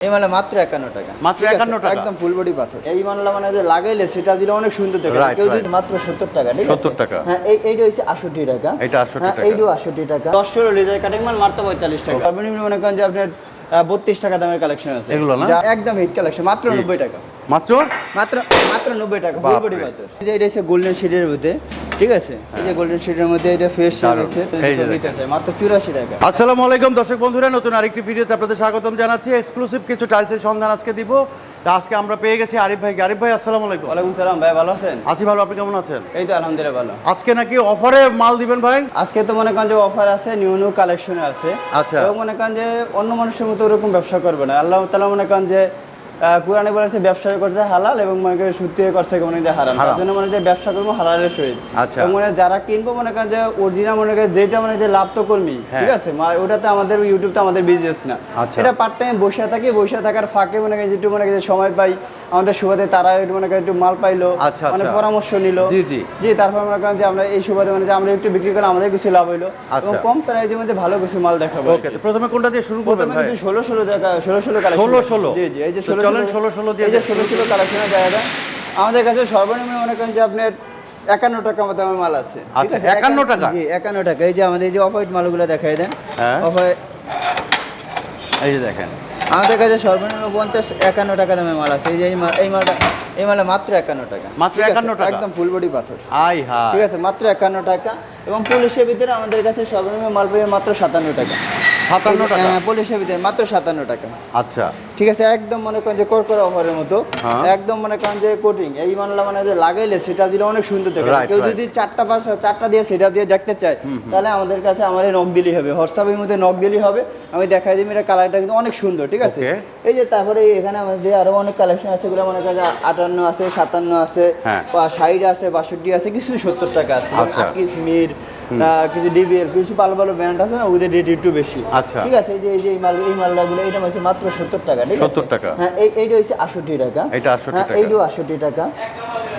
এই মালে মাত্র একান্ন টাকা। মাত্র? 51 টাকা? একদম ফুল বডি পাথর এই মানলা মানে যে লাগাইলে সেটা দিলে অনেক সুন্দর থাকে। কেউ যদি মাত্র সত্তর টাকা ঠিক? 70 টাকা। হ্যাঁ এই এইটা হচ্ছে আটষট্টি টাকা। এইটা 68 হ্যাঁ, টাকা। এইটাও আটষট্টি টাকা। দশ ষোলো লেজার কাটিং মাল মাত্র পঁয়তাল্লিশ টাকা। সর্বনিম্ন মনে করেন যে আপনার বত্রিশ টাকা দামের কালেকশন আছে। এগুলো না? একদম হিট কালেকশন মাত্র নব্বই টাকা। মাত্র? মাত্র মাত্র নব্বই টাকা ফুল বডি পাথর এই যে এটা হচ্ছে গোল্ডেন শিটের মধ্যে। ঠিক আছে? এই যে গোল্ডেন শিটের মধ্যে এটা ফেস আছে মাত্র চুরাশি টাকা। আসসালামু আলাইকুম দর্শক বন্ধুরা নতুন আরেকটি ভিডিওতে আপনাদের স্বাগতম জানাচ্ছি। এক্সক্লুসিভ কিছু টাইলসের সন্ধান আজকে দিব। আজকে আমরা পেয়ে গেছি আরিফ ভাই। আরিফ ভাই আসসালামু আলাইকুম। ওয়ালাইকুম সালাম ভাই ভালো আছেন? আছি ভালো আপনি কেমন আছেন? এই তো আলহামদুলিল্লাহ ভালো। আজকে নাকি অফারে মাল দিবেন ভাই? আজকে তো মনে করেন যে অফার আছে নিউ নিউ কালেকশন আছে। আচ্ছা। মনে করেন যে অন্য মানুষের মতো ওরকম ব্যবসা করবে না। আল্লাহ তালা মনে করেন যে কোরআনে বলেছে ব্যবসা করছে হালাল এবং মনে করেন সত্যি করছে মনে যে হারাম তার জন্য মনে যে ব্যবসা করব হালালের সহিত আচ্ছা। মানে যারা কিনবো মনে করেন যে অরিজিনাল মনে করেন যেটা মানে যে লাভ তো কর্মী হ্যাঁ। ঠিক আছে মা- ওটাতে আমাদের ইউটিউব তো আমাদের বিজনেস না আচ্ছা। এটা পার্ট টাইম বসে থাকি বসে থাকার ফাঁকে মনে করেন যেটু মনে করেন সময় পাই আমাদের সুবাদে তারা মনে করেন একটু মাল পাইলো মানে। পরামর্শ নিল জি, জি। জি তারপর মনে করেন যে আমরা এই সুবাদে মানে যে আমরা একটু বিক্রি করলে আমাদের কিছু লাভ হইল এবং আচ্ছা। কম প্রাইজের মধ্যে ভালো কিছু মাল দেখাবো ওকে প্রথমে কোনটা দিয়ে শুরু করবেন ভাই ষোলো ষোলো দেখা ষোলো ষোলো কালেকশন 16 16 জি জি এই যে ষোলো চলেন 16 16 দিয়ে এই যে ষোলো ষোলো কালেকশনের জায়গাটা আমাদের কাছে সর্বনিম্ন মনে করেন যে আপনার একান্ন টাকা মতো আমার মাল আছে আচ্ছা? 51 টাকা? জি একান্ন টাকা এই যে আমাদের এই যে অফ হোয়াইট মালগুলো দেখাই দেন হ্যাঁ। অফ হোয়াইট এই যে দেখেন আমাদের কাছে সর্বনিম্ন পঞ্চাশ একান্ন টাকা দামে মাল আছে। এই যে এই মালটা এই মালটা মাত্র একান্ন টাকা। মাত্র একান্ন টাকা? একদম ফুল বডি পাথর। আই হা ঠিক আছে মাত্র একান্ন টাকা। এবং পুলিশের ভিতরে আমাদের কাছে সর্বনিম্ন মাল পেয়ে মাত্র সাতান্ন টাকা। 57 টাকা। পুলিশের ভিতরে মাত্র সাতান্ন টাকা। আচ্ছা। ঠিক আছে একদম মনে করেন যে করকরা অফারের মতো। হ্যাঁ। একদম মনে করেন যে কোটিং এই মানলা মানে যে লাগাইলে সেটা দিলে অনেক সুন্দর থাকে। কেউ যদি চারটা পাঁচ চারটা দিয়ে সেটা দিয়ে দেখতে চায় তাহলে আমাদের কাছে আমার নক দিলেই হবে। হোয়াটসঅ্যাপের মধ্যে নক দিলেই হবে। আমি দেখাই দিই এটা কালারটা কিন্তু অনেক সুন্দর ঠিক আছে? এই যে তারপরে এখানে আমাদের আরও অনেক কালেকশন আছে এগুলো মনে করেন আটান্ন আছে সাতান্ন আছে হ্যাঁ। বা ষাট আছে বাষট্টি আছে কিছু সত্তর টাকা আছে। আচ্ছা। আকিস মির কিছু ডিবিএর কিছু ভালো ভালো ব্র্যান্ড আছে না ওদের রেট একটু বেশি আচ্ছা। ঠিক আছে এই যে এই যে এই মাল এই মালগুলো এটা হচ্ছে মাত্র সত্তর টাকা ঠিক 70 টাকা। হ্যাঁ এই এইটা হচ্ছে আটষট্টি টাকা এইটা 68 হ্যাঁ, টাকা। এইটাও আটষট্টি টাকা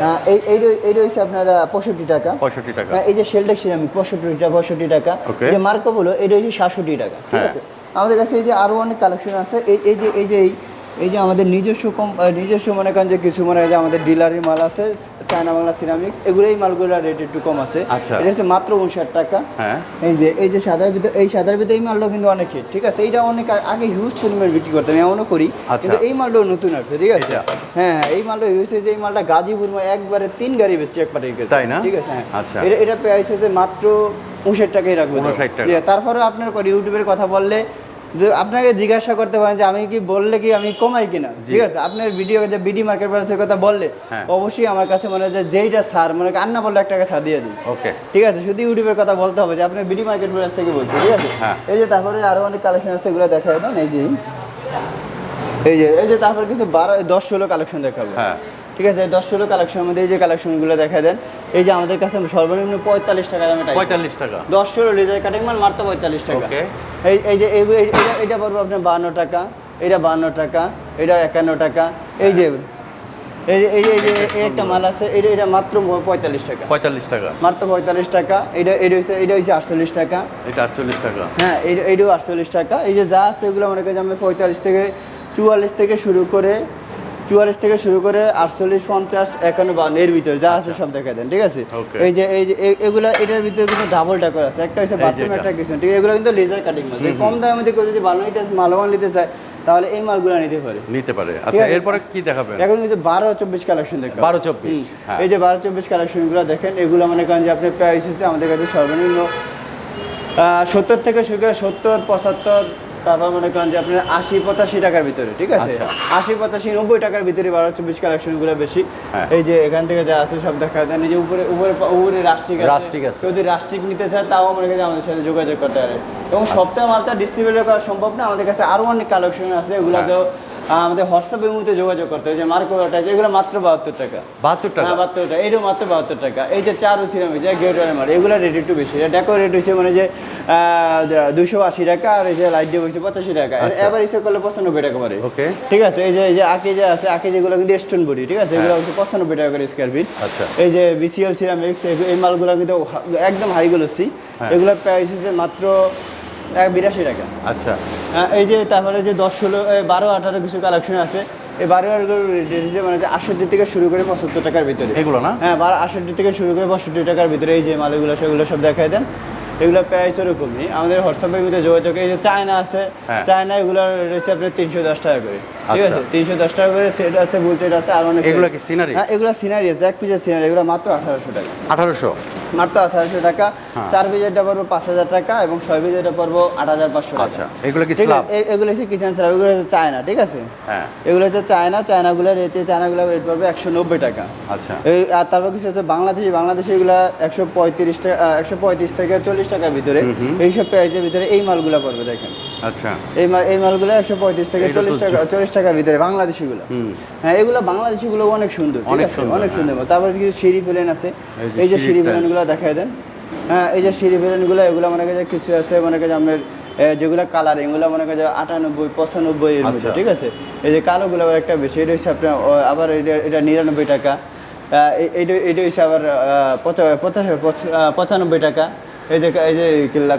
হ্যাঁ এই এইটা এইটা হচ্ছে আপনার পঁয়ষট্টি টাকা 65 টাকা হ্যাঁ এই যে শেলটেক সিরামিক পঁয়ষট্টি টাকা পঁয়ষট্টি টাকা. এই যে মার্কো হলো এটা হচ্ছে সাতষট্টি টাকা ঠিক। আছে আমাদের কাছে এই যে আরও অনেক কালেকশন আছে এই এই যে এই যে এই এই যে আমাদের নিজস্ব কম নিজস্ব মনে করেন যে কিছু মনে হয় যে আমাদের ডিলারের মাল আছে চায়না বাংলা সিরামিক্স এগুলো এই মালগুলোর রেট একটু কম আছে আচ্ছা। এটা হচ্ছে মাত্র উনষাট টাকা হ্যাঁ এই যে এই যে সাদার ভিতরে এই সাদার ভিতরে এই মালটা কিন্তু অনেক হিট ঠিক আছে এইটা অনেক আগে হিউজ পরিমাণে বিক্রি করতাম এমনও করি আচ্ছা। কিন্তু এই মালটা নতুন আছে ঠিক আছে হ্যাঁ হ্যাঁ এই মালটা ইউজ হয়েছে এই মালটা গাজীপুর একবারে তিন গাড়ি বেচছে এক পাটির তাই না? ঠিক আছে হ্যাঁ আচ্ছা। এটা এটা প্রাইস হচ্ছে মাত্র উনষাট টাকাই রাখব তো। 59 টাকা। তারপরে আপনার ইউটিউবের কথা বললে যে আপনাকে জিজ্ঞাসা করতে পারেন যে আমি কি বললে কি আমি কমাই কিনা? ঠিক আছে? আপনার ভিডিও যে বিডি মার্কেট প্রাইসের কথা বললে হ্যাঁ। অবশ্যই আমার কাছে মনে হয় যে যেইটা সার মনে আন্না বললে এক টাকা ছাড় দিয়ে দিই ওকে। ঠিক আছে? শুধু ইউটিউবের কথা বলতে হবে যে আপনি বিডি মার্কেট প্লেস থেকে বলছি ঠিক আছে? হ্যাঁ। এই যে তারপরে আরও অনেক কালেকশন আছে এগুলো দেখা দেন এই যে। এই যে এই যে তারপর কিছু বারো দশ ষোলো কালেকশন দেখাবো। হ্যাঁ। ঠিক আছে দশ ষোলো কালেকশনের মধ্যে এই যে কালেকশনগুলো দেখা দেন এই যে আমাদের কাছে সর্বনিম্ন পঁয়তাল্লিশ টাকা দামে পঁয়তাল্লিশ টাকা। দশ ষোলো লিটার কাটিং মাল মাত্র পঁয়তাল্লিশ টাকা। এই এই যে এটা পড়বে আপনার বান্ন টাকা এটা বান্ন টাকা এটা একান্ন টাকা এই যে এই যে এই যে- এই একটা মাল আছে এটা এটা মাত্র পঁয়তাল্লিশ টাকা। 45 টাকা। মাত্র পঁয়তাল্লিশ টাকা এটা এটা হচ্ছে এটা হচ্ছে আটচল্লিশ টাকা। এটা 48 টাকা। হ্যাঁ এইটা এইটাও আটচল্লিশ টাকা। এই যে যা আছে এগুলো মনে করি যে আমি পঁয়তাল্লিশ থেকে চুয়াল্লিশ থেকে শুরু করে চুয়াল্লিশ থেকে শুরু করে আটচল্লিশ পঞ্চাশ একান্ন বাউন্ন এর ভিতরে যা আছে সব দেখা দেন ঠিক আছে? এই যে এই যে এগুলা এটার ভিতরে কিন্তু ডাবল টাকার আছে। একটা হচ্ছে বাথরুম একটা কিছু ঠিক এগুলো কিন্তু লেজার কাটিং মাল। কম দামের মধ্যে কেউ যদি ভালো নিতে মালবান নিতে চায় তাহলে এই মালগুলো নিতে পারে। নিতে পারে। আচ্ছা এরপরে কি দেখাবেন? এখন কিন্তু বারো চব্বিশ কালেকশন দেখেন 12 24 হ্যাঁ। এই যে বারো চব্বিশ কালেকশনগুলো দেখেন এগুলো মনে করেন যে আপনি প্রাইস হচ্ছে আমাদের কাছে সর্বনিম্ন সত্তর থেকে শুরু করে সত্তর পঁচাত্তর তারপর মনে করেন যে আপনার আশি পঁচাশি টাকার ভিতরে ঠিক আছে? আচ্ছা। আশি পঁচাশি নব্বই টাকার ভিতরে বারো চব্বিশ কালেকশনগুলো বেশি। হ্যাঁ। এই যে এখান থেকে যা আছে সব দেখা যায়। যে উপরে উপরে উপরে রাষ্ট্রিক রাষ্ট্রিক আছে। যদি রাষ্ট্রিক নিতে চায় তাও মনে করেন আমাদের সাথে যোগাযোগ করতে পারে। এবং সপ্তাহে মালটা ডিস্ট্রিবিউট করা সম্ভব না। আমাদের কাছে আরও অনেক কালেকশন আছে। এগুলো তো আহ, আমাদের হোয়াটসঅ্যাপের মধ্যে যোগাযোগ করতে হবে যে মার্কোটা এগুলো মাত্র বাহাত্তর টাকা। 72 টাকা? হ্যাঁ বাহাত্তর টাকা। এইটাও মাত্র বাহাত্তর টাকা। এই যে চার ছিলাম যে গেটারের মাল এগুলো রেট একটু বেশি। ডেকো রেট হচ্ছে মানে যে দুশো আশি টাকা আর এই যে লাইট দিয়ে হচ্ছে পঁচাশি টাকা। এবার হিসেবে করলে পঁচানব্বই টাকা পড়ে। ওকে। ঠিক আছে? এই যে এই যে আঁকে যে আছে আঁকে যেগুলো কিন্তু স্টোন বডি ঠিক আছে? এগুলো হচ্ছে পঁচানব্বই টাকা করে স্কোয়ার ফিট আচ্ছা। এই যে বিসিএল সিরামিক্স এই মালগুলো কিন্তু একদম হাই গ্লোসি হ্যাঁ। এগুলোর প্রাইস হচ্ছে মাত্র এক বিরাশি টাকা। আচ্ছা। হ্যাঁ, এই যে তারপরে যে দশ ষোলো বারো আঠারো কিছু কালেকশন আছে এই বারো আঠারো মানে যে আটষট্টি থেকে শুরু করে পঁচাত্তর টাকার ভিতরে। এগুলো না? হ্যাঁ বারো আটষট্টি থেকে শুরু করে পঁয়ষট্টি টাকার ভিতরে এই যে মালগুলো সেগুলো সব দেখাই দেন। এগুলো প্রাইস ওরকমই। আমাদের হোয়াটসঅ্যাপের ভিতরে যোগাযোগ এই যে চায়না আছে হ্যাঁ। চায়না এগুলো রয়েছে আপনার তিনশো দশ টাকা করে। ঠিক আচ্ছা। আছে? তিনশো দশ টাকা করে সেট আছে বুল সেট আছে আর অনেক এগুলো কি scenery? হ্যাঁ এগুলো সিনারি আছে এক পিসের সিনারি এগুলো মাত্র আঠারোশো টাকা। আঠারোশো? মাত্র আঠারোশো টাকা। হ্যাঁ। চার পিসেরটা পড়ব পাঁচ হাজার টাকা এবং ছয় পিসেরটা পড়ব আট হাজার পাঁচশো টাকা। আচ্ছা এগুলো কি এগুলো হচ্ছে কিচেন স্ল্যাব এগুলো হচ্ছে চায়না ঠিক আছে? হ্যাঁ। এগুলো হচ্ছে চায়না চায়নাগুলো রেট চায়নাগুলো রেট পড়বে একশো নব্বই টাকা। আচ্ছা। আর তারপর কিছু হচ্ছে বাংলাদেশি বাংলাদেশি এগুলো একশো পঁয়ত্রিশ টাকা একশো পঁয়ত্রিশ থেকে চল্লিশ টাকার ভিতরে। এইসব প্রাইসের ভিতরে এই মালগুলো পড়বে দেখেন। আচ্ছা এই মাল এই মালগুলো একশো পঁয়ত্রিশ থেকে চল্লিশ টাকা চল্লিশ টাকার ভিতরে বাংলাদেশিগুলো হুম। হ্যাঁ এগুলো বাংলাদেশিগুলো অনেক সুন্দর অনেক সুন্দর, অনেক হ্যাঁ। সুন্দর মাল। তারপরে কিছু সিঁড়ি প্লেন আছে এই যে সিঁড়ি। প্লেনগুলো দেখাই দেন হ্যাঁ এই যে সিঁড়ি প্লেনগুলো এগুলো মনে কাছে কিছু আছে মনে কাছে আপনার যেগুলো কালার এগুলো মনে কাছে আটানব্বই পঁচানব্বই এর মধ্যে আচ্ছা। ঠিক আছে এই যে কালোগুলো আবার একটা বেশি এটা হচ্ছে আপনার আবার এটা এটা নিরানব্বই টাকা এটা এটা হচ্ছে আবার পঁচানব্বই টাকা এই যে এই যে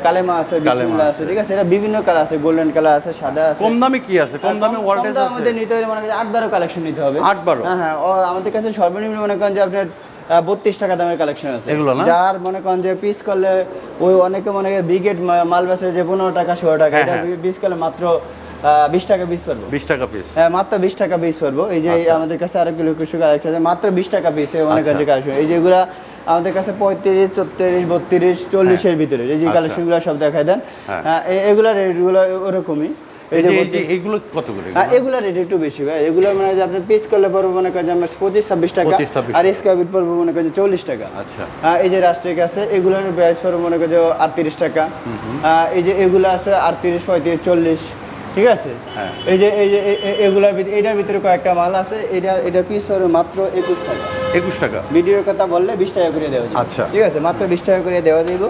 কালেমা আছে বিসমিল্লাহ আছে। ঠিক আছে? এটা বিভিন্ন কালার আছে গোল্ডেন কালার আছে সাদা আছে। কম দামে কি আছে? কম দামে ওয়ার্ল্ড আছে? আমাদের নিতে হলে মনে করেন আট বারো কালেকশন নিতে হবে। আট বারো? হ্যাঁ হ্যাঁ আমাদের কাছে সর্বনিম্ন মনে করেন যে আপনার বত্রিশ টাকা দামের কালেকশন আছে। এগুলো না? যার মনে করেন যে পিস করলে ওই অনেকে মনে করে ব্রিগেড মাল বেচে যে পনেরো টাকা ষোলো টাকা হ্যাঁ, এটা হ্যাঁ। পিস করলে মাত্র বিশ টাকা পিস পারব বিশ টাকা পিস হ্যাঁ মাত্র বিশ টাকা পিস পড়ব এই যে আচ্ছা। আমাদের কাছে আরও কিলো কিছু কালেকশন আছে মাত্র বিশ টাকা পিস অনেক আচ্ছা। কাছে কালেকশন। এই যেগুলা আমাদের কাছে পঁয়ত্রিশ চৌত্রিশ বত্রিশ চল্লিশের ভিতরে এই যে আচ্ছা। কালেকশনগুলো সব দেখাই দেন। হ্যাঁ। হ্যাঁ, এগুলা রেটগুলো ওরকমই। কত করে হ্যাঁ এগুলো রেট একটু বেশি ভাই। এগুলো মানে যে আপনি পিস করলে পড়ব মনে করেন আমার পঁচিশ ছাব্বিশ টাকা। আর স্কোয়ার ফিট পড়ব মনে করেন চল্লিশ টাকা। আচ্ছা। হ্যাঁ এই যে রাষ্ট্রিক আছে এগুলোর প্রাইস পড়ব মনে করেন আটত্রিশ টাকা। এই যে এগুলো আছে আটত্রিশ পঁয়ত্রিশ চল্লিশ। ঠিক আছে? হ্যাঁ। এই যে এই যে এগুলার ভিতরে এটার ভিতরে কয়েকটা মাল আছে এটা এটা পিস পড়বে মাত্র একুশ টাকা। একুশ টাকা? ভিডিওর কথা বললে বিশ টাকা করে দেওয়া আচ্ছা। ঠিক আছে? মাত্র বিশ টাকা করে দেওয়া যাবে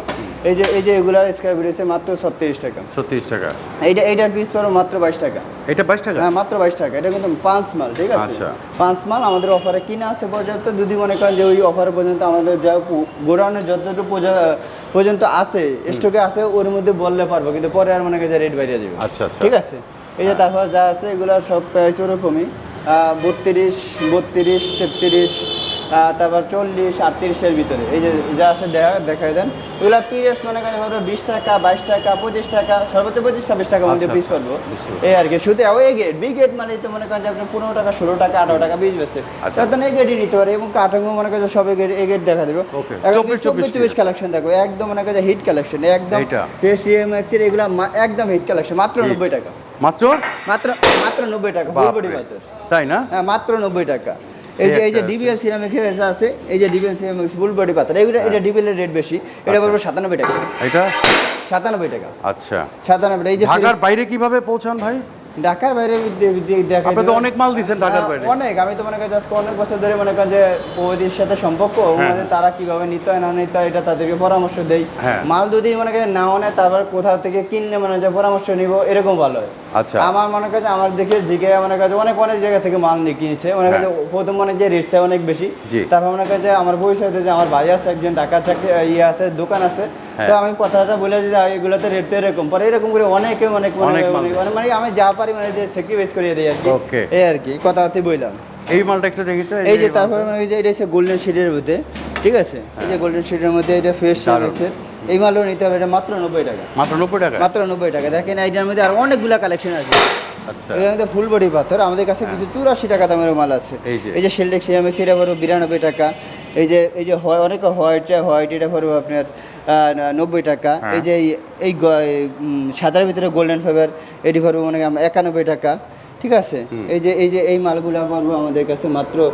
এই যে এই যে এগুলার স্কোয়ার ফিট হচ্ছে মাত্র ছত্রিশ টাকা। ছত্রিশ টাকা। এইটা এইটার পিস পড়বে মাত্র বাইশ টাকা। এটা বাইশ টাকা? হ্যাঁ মাত্র বাইশ টাকা। এটা কিন্তু পাঁচ মাল ঠিক আছে? আচ্ছা। পাঁচ মাল আমাদের অফারে কিনা আছে পর্যাপ্ত যদি মনে করেন যে ওই অফার পর্যন্ত আমাদের যা গোডাউনের যতটুকু পর্যন্ত আছে স্টকে আছে ওর মধ্যে বললে পারব কিন্তু পরে আর মনে করি রেট বাইরে যাবে। আচ্ছা, আচ্ছা। ঠিক আছে? এই যে তারপর যা আছে এগুলো সব প্রাইস ওরকমই। বত্রিশ বত্রিশ তেত্রিশ তারপর চল্লিশ আটত্রিশের ভিতরে। এই যে যা আছে দেখা দেখাই দেন। এগুলো পিএস মনে করেন ধরো বিশ টাকা বাইশ টাকা পঁচিশ টাকা সর্বোচ্চ পঁচিশ ছাব্বিশ টাকার মধ্যে আচ্ছা, পিস আচ্ছা, পারব এই আর কি শুধু ওই গেট বি গেট মানে তো মনে করেন যে আপনি পনেরো টাকা ষোলো টাকা আঠারো টাকা বেছে আচ্ছা। তখন এই গেটই নিতে পারে এবং কাঠামো মনে করেন সব এই গেট এই গেট দেখা দেবো। Okay, এখন 24, চব্বিশ চব্বিশ কালেকশন দেখো একদম মনে করেন হিট কালেকশন একদম এইটা? এসিএমএক্সের এগুলো একদম হিট কালেকশন মাত্র নব্বই টাকা। মাত্র? মাত্র মাত্র নব্বই টাকা তাই না? হ্যাঁ মাত্র নব্বই টাকা। এই যে এই যে ডিবিএল সিরামিক আছে। এই যে ডিবিএল সিরামিক ফুল বডি পাতা এগুলো এটা ডিবিএল এর রেট বেশি এটা বলব সাতানব্বই টাকা। এটা? সাতানব্বই টাকা। আচ্ছা। সাতানব্বই। এই যে ঢাকার বাইরে কীভাবে পৌঁছান ভাই? ঢাকার বাইরে দেখা আপনি তো অনেক মাল দিচ্ছেন ঢাকার বাইরে অনেক আমি তো মনে করি আজকে অনেক বছর ধরে মনে করেন যে ওদের সাথে সম্পর্ক হ্যাঁ। মানে তারা কীভাবে নিতে হয় না নিতে হয় এটা তাদেরকে পরামর্শ দেই হ্যাঁ। মাল যদি মনে করেন নাও নেয় তারপর কোথাও থেকে কিনলে মনে হয় যে পরামর্শ নিব এরকম ভালো হয় আচ্ছা। আমার মনে কাছে আমার দেখে জিগে মনে কাছে অনেক অনেক জায়গা থেকে মাল নিয়ে কিনেছে মনে কাছে প্রথম মনে যে রেটটা অনেক বেশি হ্যাঁ। তারপর মনে কাছে আমার পরিচয়তে যে আমার ভাই আছে একজন ঢাকা চাকরি ইয়ে আছে দোকান আছে হ্যাঁ। তো আমি কথাটা বলে যে এগুলোতে রেট তো এরকম। পরে এরকম করে অনেকে অনেক মানে অনেক মানে মানে আমি যা পারি মানে যে স্যাক্রিফাইস করিয়ে দিই আর কি. এই আর কি কথাতে বললাম। এই মালটা একটু দেখি তো এই যে তারপরে মানে যে এটা হচ্ছে গোল্ডেন শিটের মধ্যে ঠিক আছে? এই যে গোল্ডেন শিটের মধ্যে এটা ফ্রেশ হ্যাঁ। আছে এই মালও নিতে হবে এটা মাত্র নব্বই টাকা। মাত্র নব্বই টাকা? মাত্র নব্বই টাকা। দেখেন এইটার মধ্যে আর অনেকগুলা কালেকশন আছে। আচ্ছা। ফুল বডি পাথর আমাদের কাছে কিছু চুরাশি টাকা দামের মাল আছে। এই যে। শেলডেক সিরামে সেটা পড়ব বিরানব্বই টাকা। এই যে এই যে অনেক হোয়াইট হোয়াইট এটা পড়ব আপনার নব্বই টাকা। হ্যাঁ। এই যে এই- সাদার ভিতরে গোল্ডেন ফাইবার এটি পড়ব মনে একানব্বই টাকা। ঠিক আছে? এই যে এই যে এই মালগুলো পড়ব আমাদের কাছে মাত্র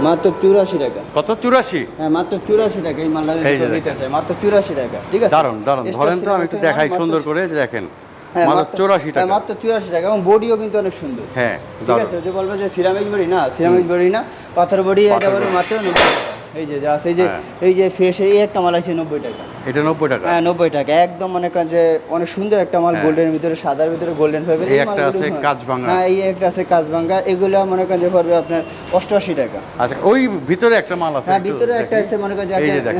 মাত্র চুরাশি টাকা। কত? চুরাশি? হ্যাঁ মাত্র চুরাশি টাকা এই মালটা নিতে চাই মাত্র চুরাশি টাকা। ঠিক আছে? দারুণ দারুণ ধরেন তো আমি একটু দেখাই সুন্দর করে দেখেন। হ্যাঁ, মাত্র মাত্র- চৌরাশি হ্যাঁ, টাকা। মাত্র চুরাশি টাকা এবং বডিও কিন্তু অনেক সুন্দর। হ্যাঁ ঠিক আছে যে বলবে যে সিরামিক বডি না সিরামিক বডি না পাথর বডি এটা পাথর মাত্র টাকা। এই যে এই যে হ্যাঁ। এই যে ফ্রেশ এই একটা মাল আছে নব্বই টাকা। এটা নব্বই টাকা? হ্যাঁ নব্বই টাকা। একদম মনে করেন যে অনেক সুন্দর একটা মাল হ্যাঁ। গোল্ডের ভিতরে সাদার ভিতরে গোল্ডেন ফাইবার এই একটা আছে কাঁচভাঙা। হ্যাঁ এই একটা আছে কাঁচভাঙ্গা এগুলো মনে করেন যে পড়বে আপনার অষ্টআশি টাকা। আচ্ছা ওই ভিতরে একটা মাল আছে হ্যাঁ ভিতরে একটা আছে মনে করেন যে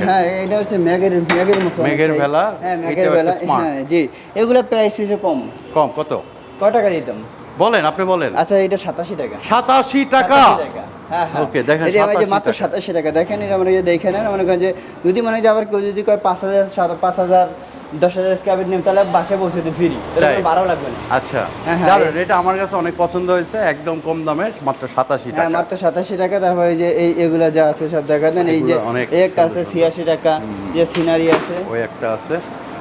হ্যাঁ এটা হচ্ছে ম্যাগের ম্যাগের মতো অনেকটাই। ভেলা, হ্যাঁ ম্যাগের বেলা হ্যাঁ জি। এগুলো প্রাইস হচ্ছে কম। কম কত? কয় টাকা দিতাম? বলেন আপনি বলেন। আচ্ছা এটা সাতাশি টাকা? সাতাশি টাকা। 87 টাকা। হ্যাঁ, হ্যাঁ। দেখেন, এই যে এই যে 87 মাত্র সাতাশি টাকা দেখেন এটা মানে দেখে নেন মনে করেন যে যদি মনে হয় আবার কেউ যদি কয় পাঁচ হাজার সাত- পাঁচ হাজার দশ হাজার স্কোয়ার নেম তাহলে বাসায় বসে দিই ফ্রি তাহলে তাই? লাগবে না। আচ্ছা। হ্যাঁ, হ্যাঁ, এটা আমার কাছে অনেক পছন্দ হয়েছে একদম কম দামে মাত্র সাতাশি টাকা। মাত্র সাতাশি টাকা তারপরে এই যে এই এগুলা যা আছে সব দেখা দেন এই যে অনেক একটা আছে ছিয়াশি টাকা যে সিনারি আছে। ওই একটা আছে।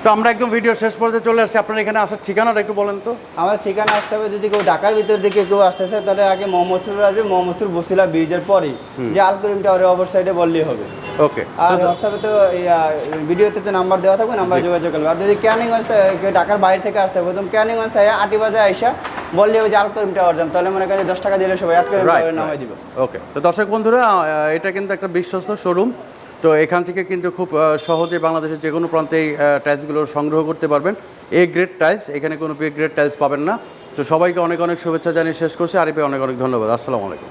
তো আমরা একদম ভিডিও শেষ পর্যায়ে চলে আসছি। আপনার এখানে আসার ঠিকানাটা একটু বলেন তো। আমার ঠিকানা আসতে হবে যদি কেউ ঢাকার ভিতর দিকে কেউ আসতেছে তাহলে আগে মোহাম্মদপুর আসবে মোহাম্মদপুর বসিলা ব্রিজের পরেই যে আলকরিম টাওয়ারের অপর সাইডে বললেই হবে। ওকে আর হোয়াটসঅ্যাপে তো ভিডিওতে তো নাম্বার দেওয়া থাকবে নাম্বার যোগাযোগ করবে। আর যদি ক্যানিংগঞ্জ থেকে- ঢাকার বাইরে থেকে আসতে হবে প্রথম ক্যানিংগঞ্জ থেকে আটি বাজে আইসা বললে ওই যে আলকরিম টাওয়ার যাম তাহলে মনে করেন দশ টাকা দিলে সবাই আটকরিম টাওয়ারের নামাই দিবে। ওকে তো দর্শক বন্ধুরা এটা কিন্তু একটা বিশ্বস্ত শোরুম তো এখান থেকে কিন্তু খুব সহজে বাংলাদেশের যে কোনো প্রান্তেই টাইলসগুলো সংগ্রহ করতে পারবেন। এ গ্রেড টাইলস এখানে কোনো বি গ্রেড টাইলস পাবেন না। তো সবাইকে অনেক অনেক শুভেচ্ছা জানিয়ে শেষ করছি। আরিফে অনেক অনেক ধন্যবাদ। আসসালামু আলাইকুম।